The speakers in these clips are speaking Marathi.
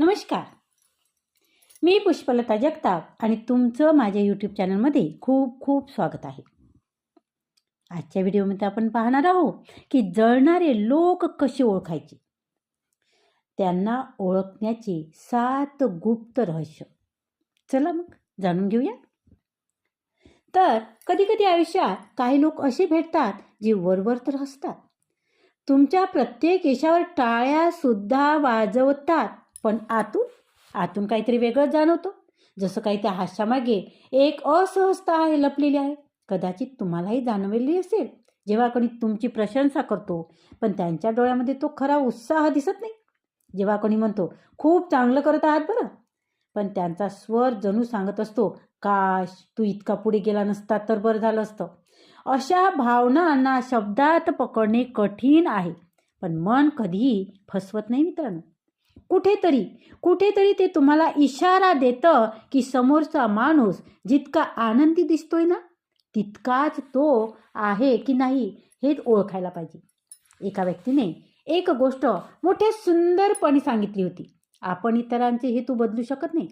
नमस्कार. मी पुष्पलता जगताप आणि तुमचं माझ्या यूट्यूब चॅनलमध्ये खूप खूप स्वागत आहे. आजच्या व्हिडिओमध्ये आपण पाहणार आहोत की जळणारे लोक कसे ओळखायचे? त्यांना ओळखण्याचे सात गुप्त रहस्य. चला मग जाणून घेऊया. तर कधी कधी आयुष्यात काही लोक असे भेटतात जे वरवर तर हसतात. तुमच्या प्रत्येक यशावर टाळ्या सुद्धा वाजवतात. पण आतून आतून काहीतरी वेगळंच जाणवतो. जसं काही त्या हास्यामागे एक असहजता आहे लपलेली आहे. कदाचित तुम्हालाही जाणवलेली असेल जेव्हा कोणी तुमची प्रशंसा करतो पण त्यांच्या डोळ्यामध्ये तो खरा उत्साह दिसत नाही. जेव्हा कोणी म्हणतो खूप चांगलं करत आहात बरं पण त्यांचा स्वर जणू सांगत असतो काश तू इतका पुढे गेला नसता तर बरं झालं असतं. अशा भावनांना शब्दात पकडणे कठीण आहे पण मन कधीही फसवत नाही मित्रांनो. कुठेतरी कुठेतरी ते तुम्हाला इशारा देतं की समोरचा माणूस जितका आनंदी दिसतोय ना तितकाच तो आहे की नाही हेच ओळखायला पाहिजे. एका व्यक्तीने एक गोष्ट मोठ्या सुंदरपणे सांगितली होती. आपण इतरांचे हेतू बदलू शकत नाही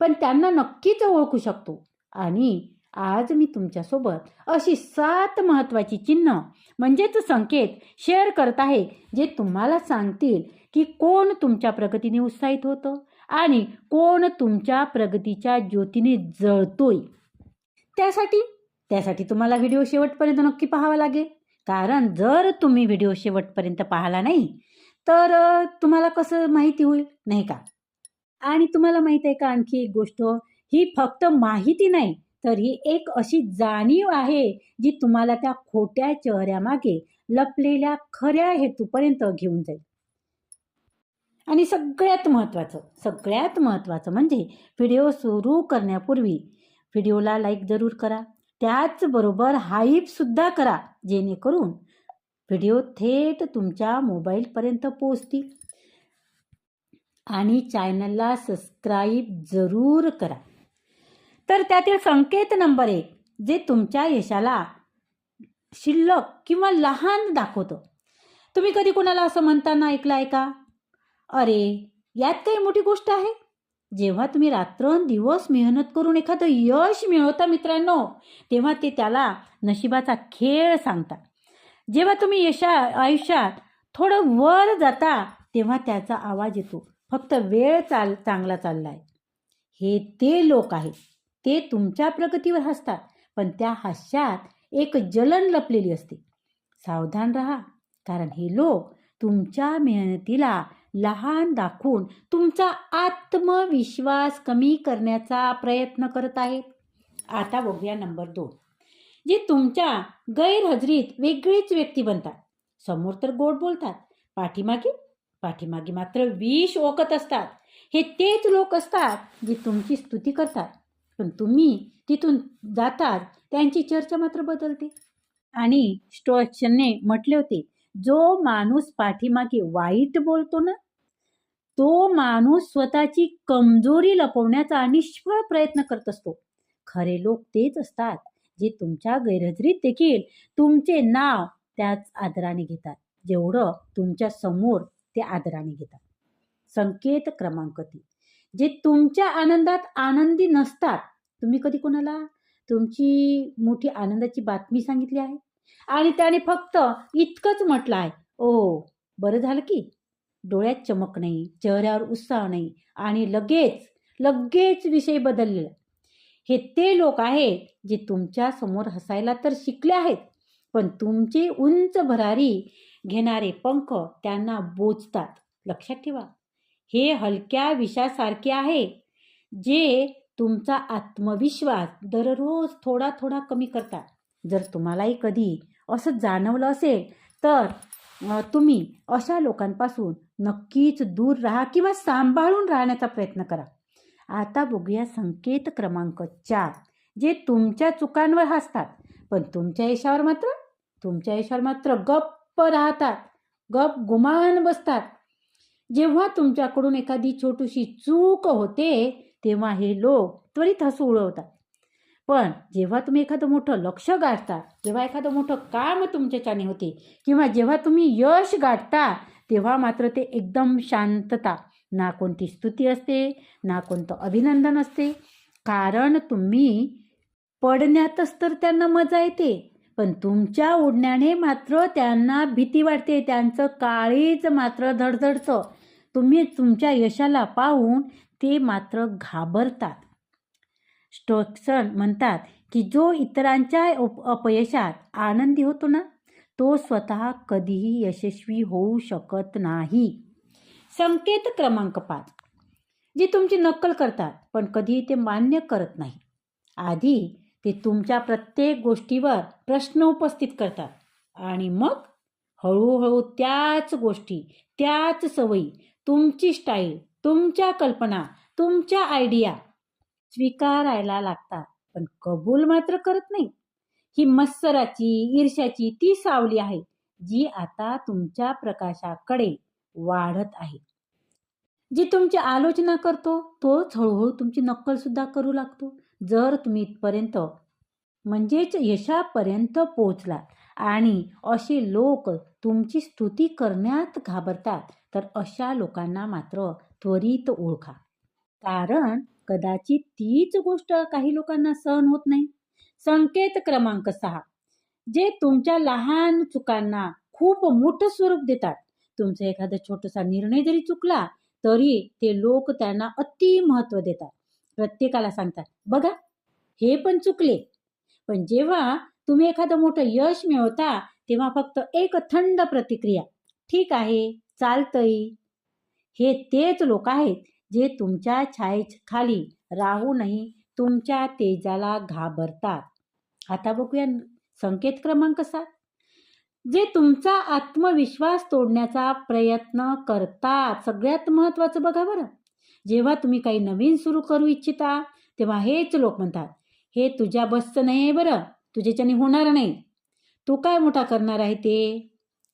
पण त्यांना नक्कीच ओळखू शकतो. आणि आज मी तुमच्यासोबत अशी सात महत्त्वाची चिन्ह म्हणजेच संकेत शेअर करत आहे जे तुम्हाला सांगतील की कोण तुमच्या प्रगतीने उत्साहित होतं आणि कोण तुमच्या प्रगतीच्या ज्योतीने जळतोय. त्यासाठी त्यासाठी तुम्हाला व्हिडिओ शेवटपर्यंत नक्की पाहावा लागेल. कारण जर तुम्ही व्हिडिओ शेवटपर्यंत पाहिला नाही तर तुम्हाला कसं माहिती होईल नाही का? आणि तुम्हाला माहीत आहे का आणखी एक गोष्ट? ही फक्त माहिती नाही तर ही एक अशी जाणीव आहे जी तुम्हाला त्या खोट्या चेहऱ्यामागे लपलेल्या खऱ्या हेतूपर्यंत घेऊन जाईल. आणि सगळ्यात महत्त्वाचं सगळ्यात महत्त्वाचं म्हणजे व्हिडिओ सुरू करण्यापूर्वी व्हिडिओला लाईक जरूर करा. त्याचबरोबर हाईपसुद्धा करा जेणेकरून व्हिडिओ थेट तुमच्या मोबाईलपर्यंत पोचतील आणि चॅनलला सबस्क्राईब जरूर करा. तर त्यातील संकेत नंबर एक जे तुमच्या यशाला शिल्लक किंवा लहान दाखवतं. तुम्ही कधी कोणाला असं म्हणताना ऐकलं आहे का? अरे यात काही मोठी गोष्ट आहे. जेव्हा तुम्ही रात्रंदिवस मेहनत करून एखादं यश मिळवता मित्रांनो तेव्हा ते त्याला नशिबाचा खेळ सांगतात. जेव्हा तुम्ही यशा आयुष्यात थोडं वर जाता तेव्हा त्याचा आवाज येतो. फक्त वेळ चाल चांगला चालला आहे हे ते लोक आहेत. ते तुमच्या प्रगतीवर हसतात पण त्या हास्यात एक जलन लपलेली असते. सावधान रहा कारण हे लोक तुमच्या मेहनतीला लहान दाखवून तुमचा आत्मविश्वास कमी करण्याचा प्रयत्न करत आहेत. आता बघूया नंबर दोन. जे तुमच्या गैरहजरीत वेगळीच व्यक्ती बनतात. समोर तर गोड बोलतात. पाठीमागे? पाठीमागे मात्र विष ओकत असतात. हे तेच लोक असतात जे तुमची स्तुती करतात. पण तुम्ही तिथून जातात त्यांची चर्चा मात्र बदलते. आणि स्टोचने म्हटले होते जो माणूस पाठीमागे वाईट बोलतो ना तो माणूस स्वतःची कमजोरी लपवण्याचा निष्फळ प्रयत्न करत असतो. खरे लोक तेच असतात जे तुमच्या गैरहजरीत देखील तुमचे नाव त्याच आदराने घेतात. जेवढं तुमच्यासमोर ते आदराने घेतात. संकेत क्रमांक तीन. जे तुमच्या आनंदात आनंदी नसतात. तुम्ही कधी कोणाला तुमची मोठी आनंदाची बातमी सांगितली आहे? आणि त्याने फक्त इतकंच म्हटलं आहे ओ बरं झालं की. डोळ्यात चमक नाही चेहऱ्यावर उत्साह नाही आणि लगेच लगेच विषय बदललेला हे ते लोक आहेत जे तुमच्यासमोर हसायला तर शिकले आहेत पण तुमची उंच भरारी घेणारे पंख त्यांना बोचतात. लक्षात ठेवा हे हलक्या विषासारखे आहे जे तुमचा आत्मविश्वास दररोज थोडा थोडा कमी करतात. जर तुम्हालाही कधी असं जाणवलं असेल तर तुम्ही अशा लोकांपासून नक्कीच दूर राहा किंवा सांभाळून राहण्याचा प्रयत्न करा. आता बघूया संकेत क्रमांक चार जे तुमच्या चुकांवर हसतात. पण तुमच्या यशावर मात्र तुमच्या यशावर मात्र गप्प राहतात. गप गुमान बसतात. जेव्हा तुमच्याकडून एखादी छोटीशी चूक होते तेव्हा हे लोक त्वरित हसू उडवतात. पण जेव्हा तुम्ही एखादं मोठं लक्ष गाठता जेव्हा एखादं मोठं काम तुमच्याच्याने होते किंवा जेव्हा तुम्ही यश गाठता तेव्हा मात्र ते एकदम शांतता. ना कोणती स्तुती असते ना कोणतं अभिनंदन असते. कारण तुम्ही पडण्यातच तर त्यांना मजा येते पण तुमच्या उडण्याने मात्र त्यांना भीती वाटते त्यांचं काळीच मात्र धडधडतं. तुम्ही तुमच्या यशाला पाहून ते मात्र घाबरतात. स्टोक्सन म्हणतात की जो इतरांच्या उप अपयशात आनंदी होतो ना तो स्वतः कधीही यशस्वी होऊ शकत नाही. संकेत क्रमांक पाच. जे तुमची नक्कल करतात पण कधीही ते मान्य करत नाही. आधी ते तुमच्या प्रत्येक गोष्टीवर प्रश्न उपस्थित करतात. आणि मग हळूहळू त्याच गोष्टी त्याच सवयी तुमची स्टाईल तुमच्या कल्पना तुमच्या आयडिया स्वीकारायला लागतात. पण कबूल मात्र करत नाही. ही मत्सराची ईर्ष्याची ती सावली आहे जी आता तुमच्या प्रकाशाकडे वाढत आहे. जी तुमची आलोचना करतो तोच हळूहळू तुमची नक्कल सुद्धा करू लागतो. जर तुम्ही इथपर्यंत म्हणजेच यशापर्यंत पोहोचलात आणि असे लोक तुमची स्तुती करण्यात घाबरतात तर अशा लोकांना मात्र त्वरित ओळखा. कारण कदाचित तीच गोष्ट काही लोकांना सहन होत नाही. संकेत क्रमांक सहा. जे तुमच्या लहान चुकांना खूप मोठं स्वरूप देतात. तुमचा एखादा छोटासा निर्णय जरी चुकला तरी ते लोक त्यांना अति महत्त्व देतात. प्रत्येकाला सांगतात बघा हे पण चुकले. पण जेव्हा तुम्ही एखादं मोठं यश मिळवता तेव्हा फक्त एक थंड प्रतिक्रिया ठीक आहे चालतंय. हे तेच लोक आहेत जे तुमच्या छायेखाली राहूनही तुमच्या तेजाला घाबरतात. आता बघूया संकेत क्रमांक सात. जे तुमचा आत्मविश्वास तोडण्याचा प्रयत्न करतात सगळ्यात महत्त्वाचं बघा बरं. जेव्हा तुम्ही काही नवीन सुरू करू इच्छिता तेव्हा हेच लोक म्हणतात हे तुझ्या बसचं नाही आहे बरं तुझ्याच्याने होणार नाही. तू काय मोठा करणार आहे ते?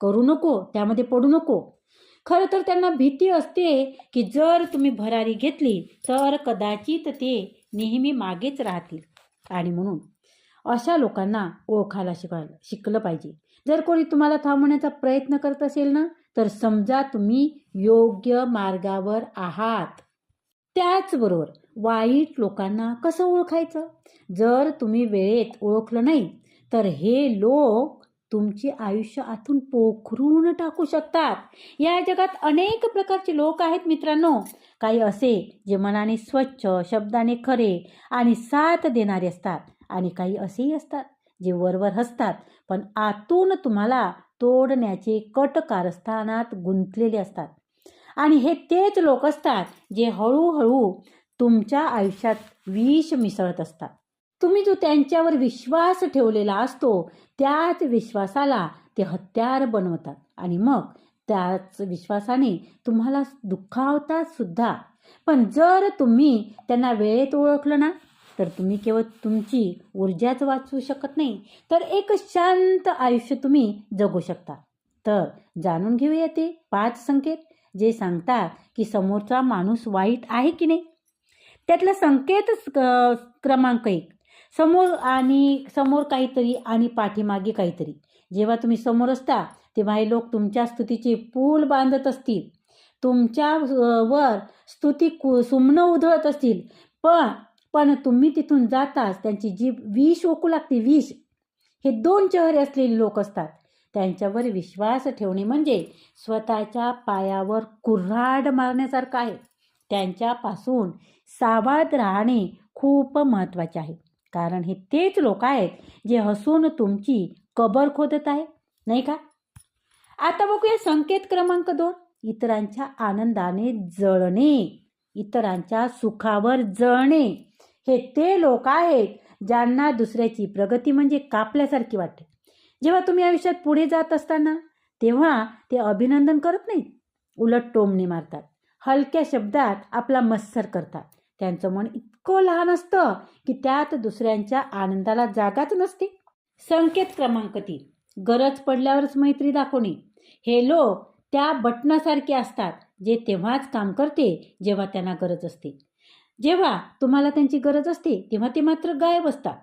करू नको त्यामध्ये पडू नको. खरं तर त्यांना भीती असते की जर तुम्ही भरारी घेतली तर कदाचित ते नेहमी मागेच राहतील. आणि म्हणून अशा लोकांना ओळखायला शिकायला शिकलं पाहिजे. जर कोणी तुम्हाला थांबवण्याचा प्रयत्न करत असेल ना तर समजा तुम्ही योग्य मार्गावर आहात. त्याचबरोबर वाईट लोकांना कसं ओळखायचं? जर तुम्ही वेळेत ओळखलं नाही तर हे लोक तुमचे आयुष्य आतून पोखरून टाकू शकतात. या जगात अनेक प्रकारचे लोक आहेत मित्रांनो. काही असे जे मनाने स्वच्छ शब्दाने खरे आणि साथ देणारे असतात आणि काही असेही असतात जे वरवर हसतात पण आतून तुम्हाला तोडण्याचे कट कारस्थानात गुंतलेले असतात. आणि हे तेच लोक असतात जे हळूहळू तुमच्या आयुष्यात विष मिसळत असतात. तुम्ही जो त्यांच्यावर विश्वास ठेवलेला असतो त्याच विश्वासाला ते हत्यार बनवतात. आणि मग त्याच विश्वासाने तुम्हाला दुःखावतात सुद्धा. पण जर तुम्ही त्यांना वेळेत ओळखलं ना तर तुम्ही केवळ तुमची ऊर्जाच वाचवू शकत नाही. तर एक शांत आयुष्य तुम्ही जगू शकता. तर जाणून घेऊया ते पाच संकेत जे सांगतात की समोरचा माणूस वाईट आहे की नाही? त्यातला संकेत क्रमांक एक. समोर आणि समोर काहीतरी आणि पाठीमागे काहीतरी. जेव्हा तुम्ही समोर असता तेव्हा हे लोक तुमच्या स्तुतीचे पूल बांधत असतील. तुमच्या वर स्तुती कु सुमनं उधळत असतील. पण पण तुम्ही तिथून जाताच त्यांची जी विष ओकू लागते विष. हे दोन चेहरे असलेले लोक असतात. त्यांच्यावर विश्वास ठेवणे म्हणजे स्वतःच्या पायावर कुऱ्हाड मारण्यासारखं आहे. त्यांच्यापासून सावध राहणे खूप महत्त्वाचे आहे. कारण हे तेच लोक आहेत जे हसून तुमची कबर खोदत आहे नाही का? आता बघूया संकेत क्रमांक दोन. इतरांच्या आनंदाने जळणे इतरांच्या सुखावर जळणे. हे ते लोक आहेत ज्यांना दुसऱ्याची प्रगती म्हणजे कापल्यासारखी वाटते. जेव्हा तुम्ही आयुष्यात पुढे जात असताना तेव्हा ते अभिनंदन करत नाहीत. उलट टोमणे मारतात. हलक्या शब्दात आपला मत्सर करतात. त्यांचं मन इतकं लहान असतं की त्यात दुसऱ्यांच्या आनंदाला जागाच नसते. संकेत क्रमांक तीन. गरज पडल्यावरच मैत्री दाखवणे. हे लोक त्या बटनासारखे असतात जे तेव्हाच काम करते जेव्हा त्यांना गरज असते. जेव्हा तुम्हाला त्यांची गरज असते तेव्हा ते मात्र गायब असतात.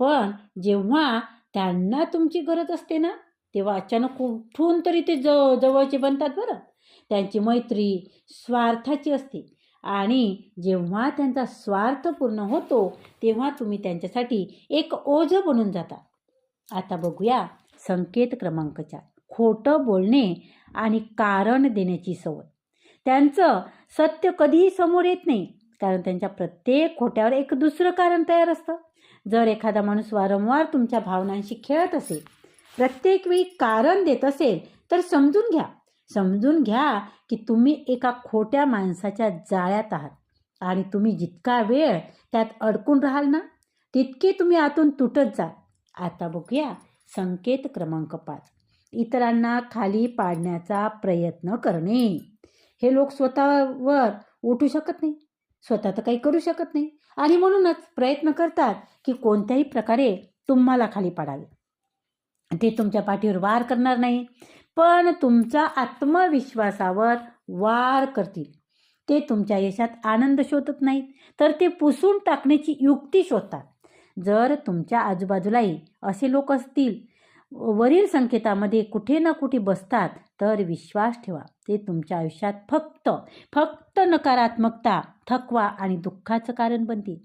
पण जेव्हा त्यांना तुमची गरज असते ना तेव्हा अचानक कुठून तरी ते ज जवळचे बनतात बरं. त्यांची मैत्री स्वार्थाची असते. आणि जेव्हा त्यांचा स्वार्थ पूर्ण होतो तेव्हा तुम्ही त्यांच्यासाठी एक ओझं बनून जाता. आता बघूया संकेत क्रमांक चार खोटं बोलणे आणि कारण देण्याची सवय. त्यांचं सत्य कधीही समोर येत नाही कारण त्यांच्या प्रत्येक खोट्यावर एक दुसरं कारण तयार असतं. जर एखादा माणूस वारंवार तुमच्या भावनांशी खेळत असेल प्रत्येक वेळी कारण देत असेल तर समजून घ्या. समजून घ्या की तुम्ही एका खोट्या माणसाच्या जाळ्यात आहात. आणि तुम्ही जितका वेळ त्यात अडकून राहाल ना तितके तुम्ही आतून तुटत जा आता बघूया संकेत क्रमांक पाच. इतरांना खाली पाडण्याचा प्रयत्न करणे. हे लोक स्वतःवर उठू शकत नाही. स्वतः तर काही करू शकत नाही. आणि म्हणूनच प्रयत्न करतात की कोणत्याही प्रकारे तुम्हाला खाली पाडावे. ते तुमच्या पाठीवर वार करणार नाही. पण तुमचा आत्मविश्वासावर वार करतील. ते तुमच्या यशात आनंद शोधत नाहीत तर ते पुसून टाकण्याची युक्ती शोधतात. जर तुमच्या आजूबाजूलाही असे लोक असतील वरील संकेतामध्ये कुठे ना कुठे बसतात तर विश्वास ठेवा. ते तुमच्या आयुष्यात फक्त फक्त नकारात्मकता थकवा आणि दुःखाचं कारण बनतील.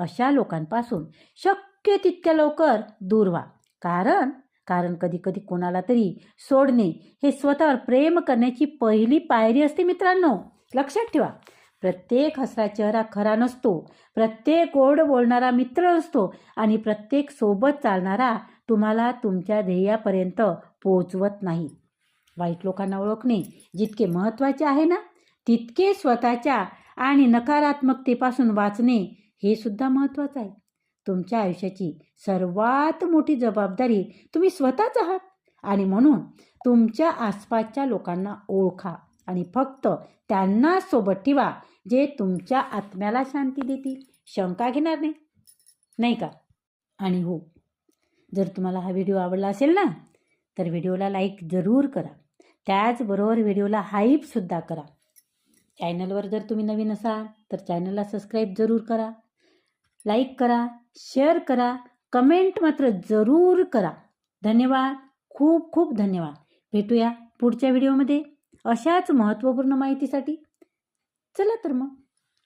अशा लोकांपासून शक्य तितक्या लवकर दूर व्हा. कारण कारण कधी कधी कोणाला तरी सोडणे हे स्वतःवर प्रेम करण्याची पहिली पायरी असते मित्रांनो. लक्षात ठेवा. प्रत्येक हसरा चेहरा खरा नसतो. प्रत्येक गोड बोलणारा मित्र असतो आणि प्रत्येक सोबत चालणारा तुम्हाला तुमच्या ध्येयापर्यंत पोचवत नाही. वाईट लोकांना ओळखणे जितके महत्त्वाचे आहे ना तितके स्वतःच्या आणि नकारात्मकतेपासून वाचणे हे सुद्धा महत्त्वाचं आहे. तुमच्या आयुष्याची सर्वात मोठी जबाबदारी तुम्ही स्वतःच आहात. आणि म्हणून तुमच्या आसपासच्या लोकांना ओळखा आणि फक्त त्यांना सोबत ठेवा जे तुमच्या आत्म्याला शांती देतील. शंका घेणार नाही. नाही का? आणि हो जर तुम्हाला हा व्हिडिओ आवडला असेल ना तर व्हिडिओला लाईक जरूर करा. त्याचबरोबर व्हिडिओला हाईपसुद्धा करा. चॅनलवर जर तुम्ही नवीन असाल तर चॅनलला सबस्क्राईब जरूर करा. लाईक करा शेअर करा कमेंट मात्र जरूर करा. धन्यवाद खूप खूप धन्यवाद. भेटूया पुढच्या व्हिडिओमध्ये अशाच महत्त्वपूर्ण माहितीसाठी. चला तर मग.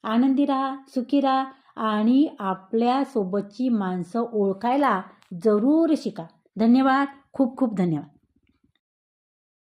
आनंदी राहा सुखी राहा आणि आपल्यासोबतची माणसं ओळखायला जरूर शिका. धन्यवाद खूप खूप धन्यवाद.